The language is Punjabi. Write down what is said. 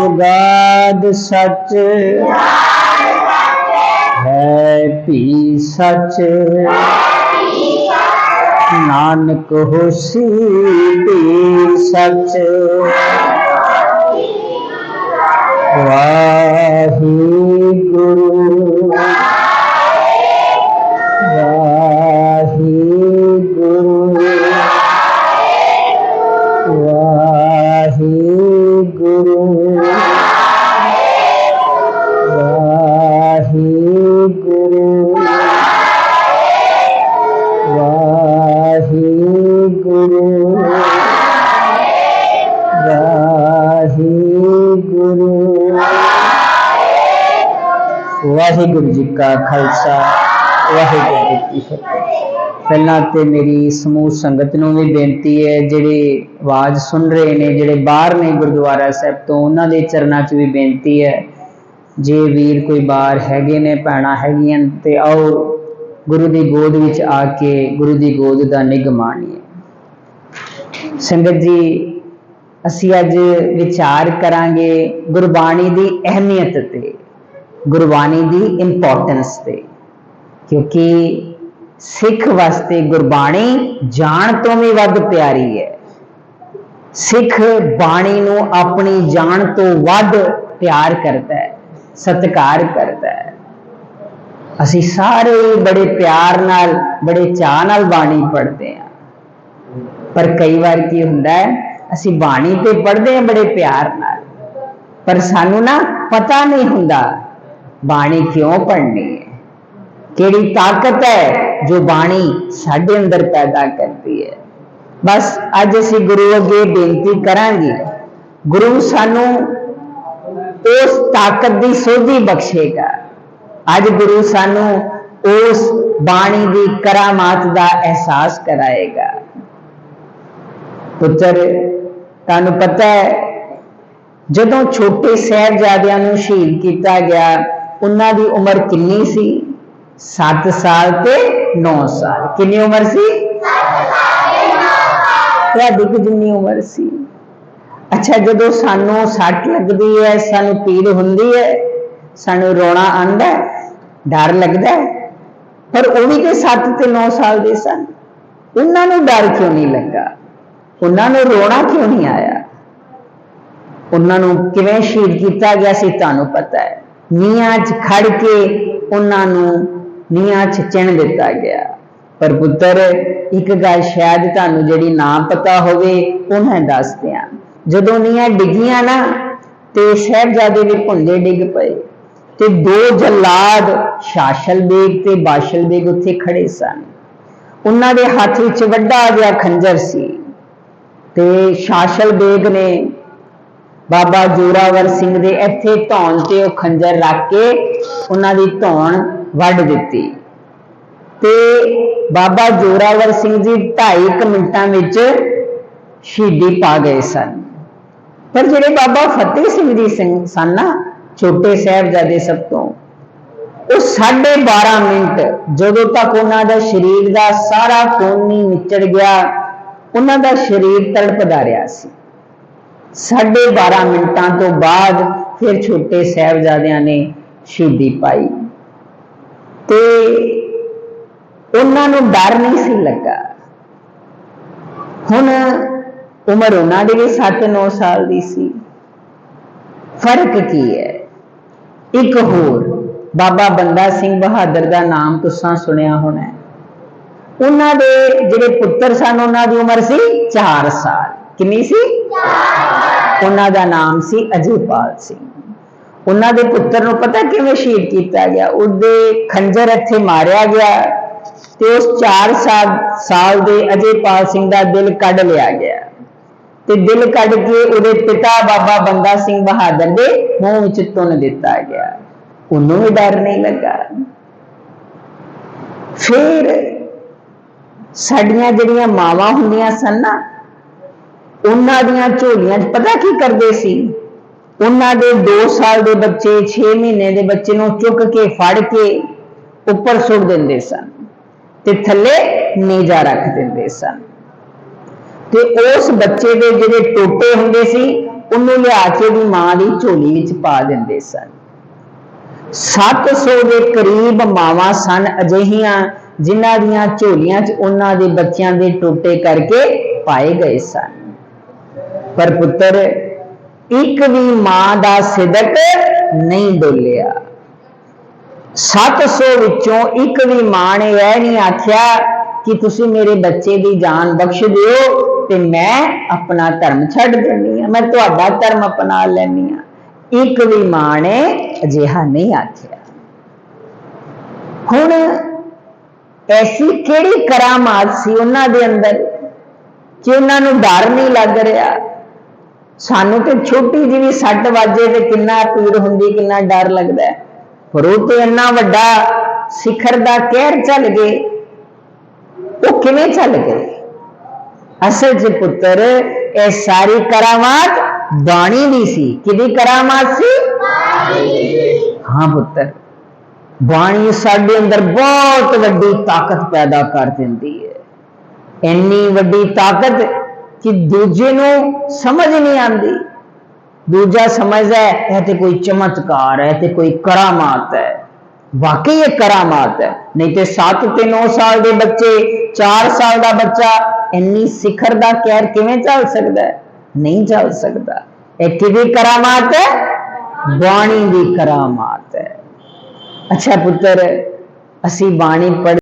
ਜੁਗਾਦ ਸੱਚ। ਹੈ ਪੀ ਸੱਚ। ਨਾਨਕ ਹੋਸੀ ਭੀ ਸੱਚ। ਵਾਹਿਗੁਰੂ ਵਾਹਿਗੁਰੂ ਜੀ ਕਾ ਖਾਲਸਾ, ਵਾਹਿਗੁਰੂ ਜੀ ਕੀ ਫਤਿਹ। ਪਹਿਲਾਂ ਤੇ ਮੇਰੀ ਸਮੂਹ ਸੰਗਤ ਨੂੰ ਵੀ ਬੇਨਤੀ ਹੈ, ਜਿਹੜੇ ਆਵਾਜ਼ ਸੁਣ ਰਹੇ ਨੇ, ਜਿਹੜੇ ਬਾਹਰ ਨੇ ਗੁਰਦੁਆਰਾ ਸਾਹਿਬ ਤੋਂ, ਉਹਨਾਂ ਦੇ ਚਰਨਾਂ 'ਚ ਵੀ ਬੇਨਤੀ ਹੈ, ਜੇ ਵੀਰ ਕੋਈ ਬਾਹਰ ਹੈਗੇ ਨੇ, ਭੈਣਾਂ ਹੈਗੀਆਂ ਤੇ ਆਓ ਗੁਰੂ ਦੀ ਗੋਦ ਵਿੱਚ ਆ ਕੇ ਗੁਰੂ ਦੀ ਗੋਦ ਦਾ ਨਿੱਘ ਮਾਣੀਏ ਸੰਗਤ ਜੀ, ਅਸੀਂ ਅੱਜ ਵਿਚਾਰ ਕਰਾਂਗੇ ਗੁਰਬਾਣੀ ਦੀ ਅਹਿਮੀਅਤ ਤੇ। ਗੁਰਬਾਣੀ ਦੀ ਇੰਪੋਰਟੈਂਸ ਤੇ। ਕਿਉਂਕਿ ਸਿੱਖ ਵਾਸਤੇ ਗੁਰਬਾਣੀ ਜਾਣ ਤੋਂ ਵੀ ਵੱਧ ਪਿਆਰੀ ਹੈ। ਸਿੱਖ ਬਾਣੀ ਨੂੰ ਆਪਣੀ ਜਾਣ ਤੋਂ ਵੱਧ ਪਿਆਰ ਕਰਦਾ ਹੈ, ਸਤਿਕਾਰ ਕਰਦਾ ਹੈ। ਅਸੀਂ ਸਾਰੇ ਬੜੇ ਪਿਆਰ ਨਾਲ, ਬੜੇ ਚਾਅ ਨਾਲ ਬਾਣੀ ਪੜ੍ਹਦੇ ਹਾਂ। ਪਰ ਕਈ ਵਾਰ ਕੀ ਹੁੰਦਾ ਹੈ, ਅਸੀਂ ਬਾਣੀ ਤੇ ਪੜ੍ਹਦੇ ਹਾਂ ਬੜੇ ਪਿਆਰ ਨਾਲ। ਪਰ ਸਾਨੂੰ ਨਾ ਪਤਾ ਨਹੀਂ ਹੁੰਦਾ ਬਾਣੀ ਕਿਉਂ ਪੜ੍ਹਨੀ ਹੈ? ਕਿਹੜੀ ਤਾਕਤ ਹੈ ਜੋ ਬਾਣੀ ਸਾਡੇ ਅੰਦਰ ਪੈਦਾ ਕਰਦੀ ਹੈ? ਬਸ ਅੱਜ ਅਸੀਂ ਗੁਰੂ ਅੱਗੇ ਬੇਨਤੀ ਕਰਾਂਗੇ, ਗੁਰੂ ਸਾਨੂੰ ਉਸ ਤਾਕਤ ਦੀ ਸੋਝੀ ਬਖਸ਼ੇਗਾ। ਅੱਜ ਗੁਰੂ ਸਾਨੂੰ ਉਸ ਬਾਣੀ ਦੀ ਕਰਾਮਾਤ ਦਾ ਅਹਿਸਾਸ ਕਰਾਏਗਾ। ਪੁੱਤਰ, ਤੁਹਾਨੂੰ ਪਤਾ ਹੈ, ਜਦੋਂ ਛੋਟੇ ਸਾਹਿਬਜ਼ਾਦਿਆਂ ਨੂੰ ਸ਼ਹੀਦ ਕੀਤਾ ਗਿਆ ਉਹਨਾਂ ਦੀ ਉਮਰ ਕਿੰਨੀ ਸੀ? 7 ਸਾਲ ਤੇ 9 ਸਾਲ। ਕਿੰਨੀ ਉਮਰ ਸੀ? ਤੁਹਾਡੀ ਕਿ ਜਿੰਨੀ ਉਮਰ ਸੀ। ਅੱਛਾ, ਜਦੋਂ ਸਾਨੂੰ ਸੱਟ ਲੱਗਦੀ ਹੈ, ਸਾਨੂੰ ਪੀੜ ਹੁੰਦੀ ਹੈ, ਸਾਨੂੰ ਰੋਣਾ ਆਉਂਦਾ ਹੈ, ਡਰ ਲੱਗਦਾ ਹੈ, ਪਰ ਉਹ ਵੀ ਤੇ 7 ਤੇ 9 ਸਾਲ ਦੇ ਸਨ। ਉਹਨਾਂ ਨੂੰ ਡਰ ਕਿਉਂ ਨਹੀਂ ਲੱਗਾ? ਉਹਨਾਂ ਨੂੰ ਰੋਣਾ ਕਿਉਂ ਨਹੀਂ ਆਇਆ? ਉਹਨਾਂ ਨੂੰ ਕਿਵੇਂ ਸ਼ਹੀਦ ਕੀਤਾ ਗਿਆ ਸੀ, ਤੁਹਾਨੂੰ ਪਤਾ ਹੈ। ਨੀਹਾਂ 'ਚ ਖੜ ਕੇ ਉਹਨਾਂ ਨੂੰ ਨੀਹਾਂ 'ਚ ਚਿਣ ਦਿੱਤਾ ਗਿਆ। ਪਰ ਪੁੱਤਰ, ਇੱਕ ਗੱਲ ਸ਼ਾਇਦ ਤੁਹਾਨੂੰ ਜਿਹੜੀ ਨਾ ਪਤਾ ਹੋਵੇ, ਉਹ ਮੈਂ ਦੱਸ ਦਿਆਂ। ਜਦੋਂ ਨੀਹਾਂ ਡਿੱਗੀਆਂ ਨਾ, ਤੇ ਸਾਹਿਬਜ਼ਾਦੇ ਵੀ ਭੁੰਦੇ ਡਿੱਗ ਪਏ ਤੇ ਦੋ ਜਲਾਦ ਸ਼ਾਸ਼ਲ ਬੇਗ ਤੇ ਬਾਸ਼ਲ ਬੇਗ ਉੱਥੇ ਖੜੇ ਸਨ। ਉਹਨਾਂ ਦੇ ਹੱਥ ਵਿੱਚ ਵੱਡਾ ਜਿਹਾ ਖੰਜਰ ਸੀ ਤੇ ਸ਼ਾਸ਼ਲ ਬੇਗ ਨੇ ਬਾਬਾ ਜੋਰਾਵਰ ਸਿੰਘ ਦੇ ਇੱਥੇ ਧੌਣ ਤੇ ਉਹ ਖੰਜਰ ਰੱਖ ਕੇ ਉਹਨਾਂ ਦੀ ਧੌਣ ਵੱਢ ਦਿੱਤੀ। ਤੇ ਬਾਬਾ ਜੋਰਾਵਰ ਸਿੰਘ ਜੀ 2.5 ਮਿੰਟਾਂ ਵਿੱਚ ਸ਼ਹੀਦੀ ਪਾ ਗਏ ਸਨ। ਪਰ ਜਿਹੜੇ ਬਾਬਾ ਫਤਿਹ ਸਿੰਘ ਜੀ ਸਿੰਘ ਸਨ ਨਾ, ਛੋਟੇ ਸਾਹਿਬਜ਼ਾਦੇ ਸਭ ਤੋਂ, ਉਹ 12.5 ਮਿੰਟ ਜਦੋਂ ਤੱਕ ਉਹਨਾਂ ਦਾ ਸਰੀਰ ਦਾ ਸਾਰਾ ਖੂਨ ਨਹੀਂ ਨਿਚੜ ਗਿਆ, ਉਹਨਾਂ ਦਾ ਸਰੀਰ ਤੜਪਦਾ ਰਿਹਾ ਸੀ। 12.5 ਮਿੰਟਾਂ ਤੋਂ ਬਾਅਦ ਫਿਰ ਛੋਟੇ ਸਾਹਿਬਜ਼ਾਦਿਆਂ ਨੇ ਸ਼ਹੀਦੀ ਪਾਈ। ਤੇ ਉਹਨਾਂ ਨੂੰ ਡਰ ਨਹੀਂ ਸੀ ਲੱਗਾ। ਹੁਣ ਉਮਰ ਉਹਨਾਂ ਦੀ ਵੀ 7-9 ਸਾਲ ਦੀ ਸੀ। ਫ਼ਰਕ ਕੀ ਹੈ? ਇੱਕ ਹੋਰ, ਬਾਬਾ ਬੰਦਾ ਸਿੰਘ ਬਹਾਦਰ ਦਾ ਨਾਮ ਤੁਸੀਂ ਸੁਣਿਆ ਹੋਣਾ ਉਹਨਾਂ ਦੇ ਜਿਹੜੇ ਪੁੱਤਰ ਸਨ, ਉਹਨਾਂ ਦੀ ਉਮਰ ਸੀ 4 ਸਾਲ। ਕਿੰਨੀ ਸੀ? ਉਹਨਾਂ ਦਾ ਨਾਮ ਸੀ ਅਜੇਪਾਲ ਸਿੰਘ। ਉਹਨਾਂ ਦੇ ਪੁੱਤਰ ਨੂੰ ਪਤਾ ਕਿਵੇਂ ਸ਼ਹੀਦ ਕੀਤਾ ਗਿਆ? ਉਹਦੇ ਖੰਜਰ ਇੱਥੇ ਮਾਰਿਆ ਗਿਆ ਤੇ ਉਸ 4 ਸਾਲ ਦੇ ਅਜੇਪਾਲ ਸਿੰਘ ਦਾ ਦਿਲ ਕੱਢ ਲਿਆ ਗਿਆ। ਤੇ ਦਿਲ ਕੱਢ ਕੇ ਉਹਦੇ ਪਿਤਾ ਬਾਬਾ ਬੰਦਾ ਸਿੰਘ ਬਹਾਦਰ ਦੇ ਮੂੰਹ ਵਿੱਚ ਤੁੰਨ ਦਿੱਤਾ ਗਿਆ। ਉਹਨੂੰ ਵੀ ਡਰ ਨਹੀਂ ਲੱਗਾ। ਫਿਰ ਸਾਡੀਆਂ ਜਿਹੜੀਆਂ ਮਾਵਾਂ ਹੁੰਦੀਆਂ ਸਨ ਨਾ ਉਹਨਾਂ ਦੀਆਂ ਝੋਲੀਆਂ 'ਚ, ਪਤਾ ਕੀ ਕਰਦੇ ਸੀ? ਉਹਨਾਂ ਦੇ 2 ਸਾਲ ਦੇ ਬੱਚੇ 6 ਮਹੀਨੇ ਦੇ ਬੱਚੇ ਨੂੰ ਚੁੱਕ ਕੇ, ਫੜ ਕੇ ਉੱਪਰ ਸੁੱਟ ਦਿੰਦੇ ਸਨ ਤੇ ਥੱਲੇ ਨੇਜਾ ਰੱਖ ਦਿੰਦੇ ਸਨ। ਤੇ ਉਸ ਬੱਚੇ ਦੇ ਜਿਹੜੇ ਟੋਟੇ ਹੁੰਦੇ ਸੀ, ਉਹਨੂੰ ਲਿਆ ਕੇ ਉਹਦੀ ਮਾਂ ਦੀ ਝੋਲੀ ਵਿੱਚ ਪਾ ਦਿੰਦੇ ਸਨ। 700 ਦੇ ਕਰੀਬ ਮਾਵਾਂ ਸਨ ਅਜਿਹੀਆਂ, ਜਿਨ੍ਹਾਂ ਦੀਆਂ ਝੋਲੀਆਂ 'ਚ ਉਹਨਾਂ ਦੇ ਬੱਚਿਆਂ ਦੇ ਟੋਟੇ ਕਰਕੇ ਪਾਏ ਗਏ ਸਨ। ਪਰ ਪੁੱਤਰ, ਇੱਕ ਵੀ ਮਾਂ ਦਾ ਸਿਦਕ ਨਹੀਂ ਡੋਲਿਆ। 700 ਵਿੱਚੋਂ ਇੱਕ ਵੀ ਮਾਂ ਨੇ ਇਹ ਨਹੀਂ ਆਖਿਆ ਕਿ ਤੁਸੀਂ ਮੇਰੇ ਬੱਚੇ ਦੀ ਜਾਨ ਬਖਸ਼ ਦਿਓ ਤੇ ਮੈਂ ਆਪਣਾ ਧਰਮ ਛੱਡ ਦਿੰਦੀ ਆ ਮੈਂ ਤੁਹਾਡਾ ਧਰਮ ਅਪਣਾ ਲੈਣੀ ਆ ਇੱਕ ਵੀ ਮਾਂ ਨੇ ਅਜਿਹਾ ਨਹੀਂ ਆਖਿਆ। ਹੁਣ ਐਸੀ ਕਿਹੜੀ ਕਰਾਮਾਤ ਸੀ ਉਹਨਾਂ ਦੇ ਅੰਦਰ? ਕਿ ਉਹਨਾਂ ਨੂੰ ਡਰ ਨਹੀਂ ਲੱਗ ਰਿਹਾ ਸਾਨੂੰ ਤੇ ਛੋਟੀ ਜਿਹੀ ਵੀ ਸੱਟ ਵਾਜੇ ਤੇ ਕਿੰਨਾ ਪੀੜ ਹੁੰਦੀ, ਕਿੰਨਾ ਡਰ ਲੱਗਦਾ ਹੈ। ਪਰ ਉਹ ਤੇ ਇੰਨਾ ਵੱਡਾ ਸਿਖਰ ਦਾ ਕਹਿਰ ਚੱਲ ਗਏ। ਉਹ ਕਿਵੇਂ ਚੱਲ ਗਏ? ਅਸਲ 'ਚ ਪੁੱਤਰ, ਇਹ ਸਾਰੀ ਕਰਾਮਾਤ ਬਾਣੀ ਦੀ ਸੀ। ਕਿਹਦੀ ਕਰਾਮਾਤ ਸੀ? ਹਾਂ ਪੁੱਤਰ, ਬਾਣੀ ਸਾਡੇ ਅੰਦਰ ਬਹੁਤ ਵੱਡੀ ਤਾਕਤ ਪੈਦਾ ਕਰ ਦਿੰਦੀ ਹੈ। ਇੰਨੀ ਵੱਡੀ ਤਾਕਤ ਕਿ ਦੂਜੇ ਨੂੰ ਸਮਝ ਨਹੀਂ ਆਉਂਦੀ। ਦੂਜਾ ਸਮਝਦਾ ਹੈ, ਇਹ ਤੇ ਕੋਈ ਚਮਤਕਾਰ ਹੈ ਤੇ ਕੋਈ ਕਰਾਮਾਤ ਹੈ। ਵਾਕਈ ਇਹ ਕਰਾਮਾਤ ਹੈ। ਨਹੀਂ ਤੇ 7 ਤੇ 9 ਸਾਲ ਦੇ ਬੱਚੇ 4 ਸਾਲ ਦਾ ਬੱਚਾ, ਇੰਨੀ ਸਿਖਰ ਦਾ ਕਹਿਰ ਕਿਵੇਂ ਚੱਲ ਸਕਦਾ ਹੈ? ਨਹੀਂ ਚੱਲ ਸਕਦਾ। ਇਹ ਕਿਹਦੀ ਕਰਾਮਾਤ ਹੈ? ਬਾਣੀ ਦੀ ਕਰਾਮਾਤ ਹੈ। ਅੱਛਾ ਪੁੱਤਰ, ਅਸੀਂ ਬਾਣੀ ਪੜ੍ਹ